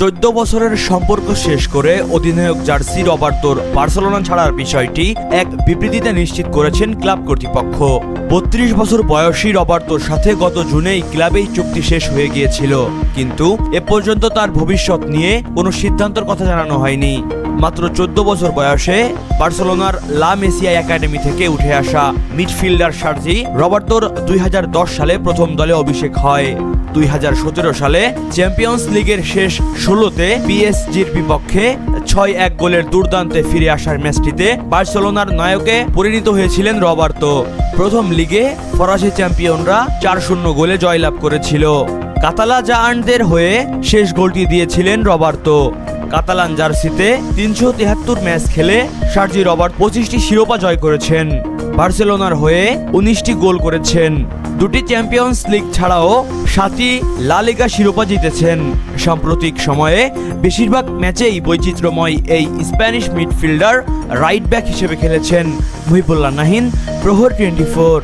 চোদ্দ বছরের সম্পর্ক শেষ করে অধিনায়ক জার্সি রবার্তোর বার্সেলোনা ছাড়ার বিষয়টি এক বিবৃতিতে নিশ্চিত করেছেন ক্লাব কর্তৃপক্ষ। বত্রিশ বছর বয়সী রবার্তোর সাথে গত জুনেই ক্লাবেই চুক্তি শেষ হয়ে গিয়েছিল। কিন্তু এ পর্যন্ত তার ভবিষ্যৎ নিয়ে কোনো সিদ্ধান্তের কথা জানানো হয়নি। মাত্র চোদ্দ বছর বয়সে বার্সেলোনার লা মেসিয়া একাডেমি থেকে উঠে আসা মিডফিল্ডার সার্জি রবার্তোর দুই হাজার দশ সালে প্রথম দলে অভিষেক হয়। দুই হাজার সতেরো সালে চ্যাম্পিয়ন্স লিগের শেষ ষোলোতে পিএসজির বিপক্ষে ছয় এক গোলের দুর্দান্তে ফিরে আসার ম্যাচটিতে বার্সেলোনার নায়কে পরিণত হয়েছিলেন রবার্তো। প্রথম লিগে ফরাসি চ্যাম্পিয়নরা চার শূন্য গোলে জয়লাভ করেছিল। কাতালা জায়ান্টদের হয়ে শেষ গোলটি দিয়েছিলেন রবার্তো। কাতালান জার্সিতে তিনশো তিয়াত্তর ম্যাচ খেলে সার্জি রবার্ট পঁচিশটি শিরোপা জয় করেছেন। বার্সেলোনার হয়ে উনিশটি গোল করেছেন। দুটি চ্যাম্পিয়ন্স লিগ ছাড়াও সাতটি লা লিগা শিরোপা জিতেছেন। সাম্প্রতিক সময়ে বেশিরভাগ ম্যাচেই বৈচিত্র্যময় এই স্প্যানিশ মিডফিল্ডার রাইট ব্যাক হিসেবে খেলেছেন মুহিবুল্লাহ নাহিন, প্রহর টোয়েন্টি ফোর।